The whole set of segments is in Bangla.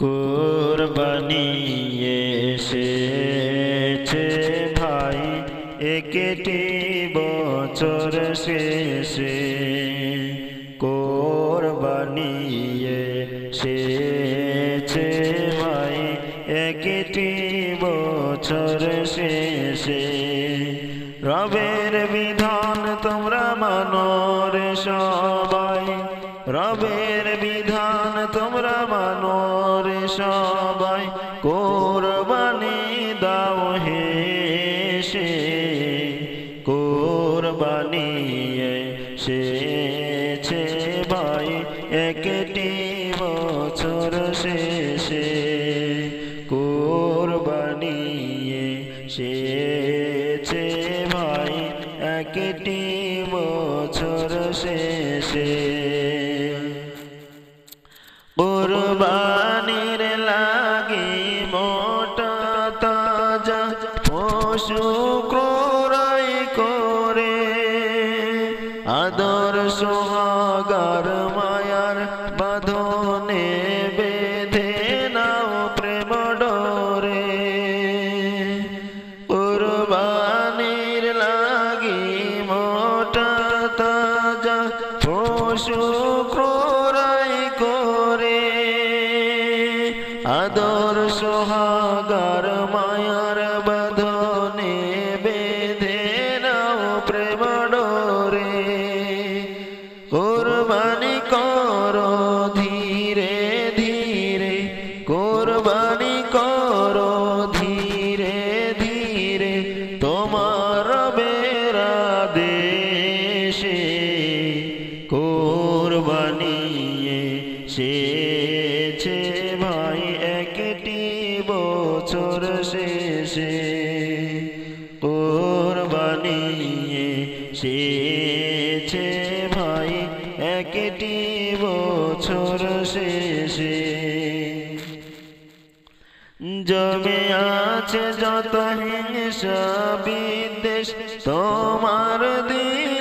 কোরবানি এসেছে ভাই। একটি বছর শেষে কোরবানি এসেছে ভাই। একটি বছর শেষে রবের বিধান তোমরা মানোর সবাই। রবের বিধান তোমরা মানোর কোরবানি এসেছে ভাই। একটি বছর শেষে কোরবানি এসেছে ভাই। একটি বছর শেষে কোরবানির আদর সোহাগার মায়ার বাঁধনে বেঁধে নাও প্রেম ডরে। কুরবানির লাগি মোটা তাজা পশু ক্রয় করে। আদর সোহাগার এসেছে ভাই একটি বছর শেষে কোরবানি এসেছে ভাই একটি বছর শেষে জমে আছে যত হিংসা বিদ্বেষ, তোমার দিলেতে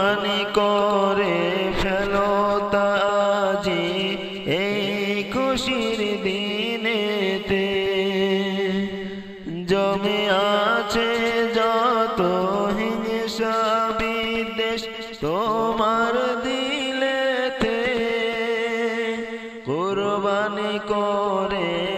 কোরবানি করে ফেলো তাজি এই খুশির দিনেতে। জমে আছে যত হিংসা বিদ্বেষ তোমার দিলেতে। কোরবানি করে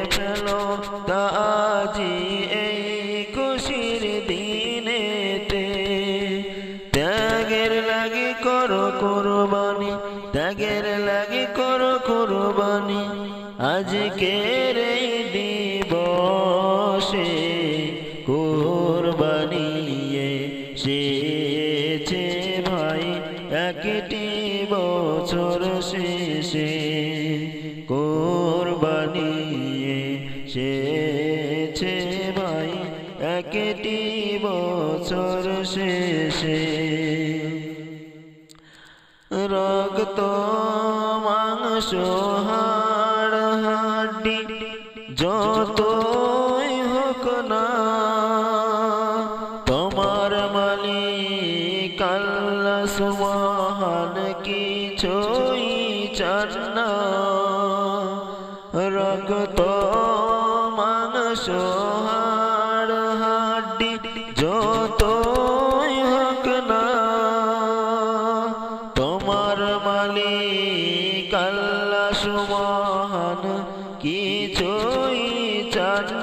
লাগে করো কোরবানি, ত্যাগের লাগে করো কোরবানি। আজকের এই দিবসে কোরবানি এসেছে ভাই, একটি বছর শেষে কোরবানি এসেছে ভাই, একটি বছর শেষে রক্ত মাংস হাড় হাড্ডি যতই হোক না তোমার মালিক আল্লাহ সুবহান কিছুই চান না রক্ত মাংস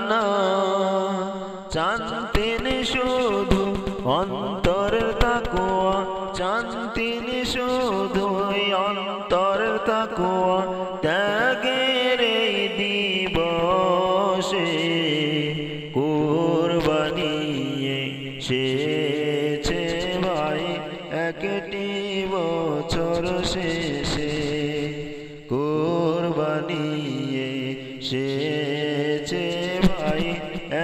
না। চান্তেন শুধু অন্তর তাকুয়া চান্তিন শুধু অন্তর তাকুয়া।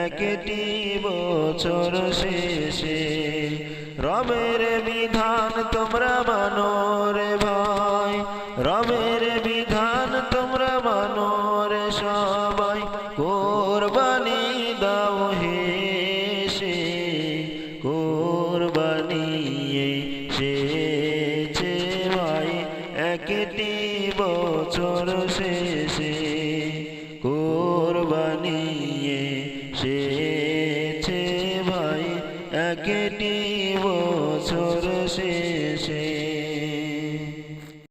একটি বছর শেষে রবের বিধান তোমরা মানো রে ভাই। রবের বিধান তোমরা মানো রে সবাই। কোরবানি দাও হে সে, কোরবানি এসেছে ভাই। একটি বছর শেষে কোরবানিয়ে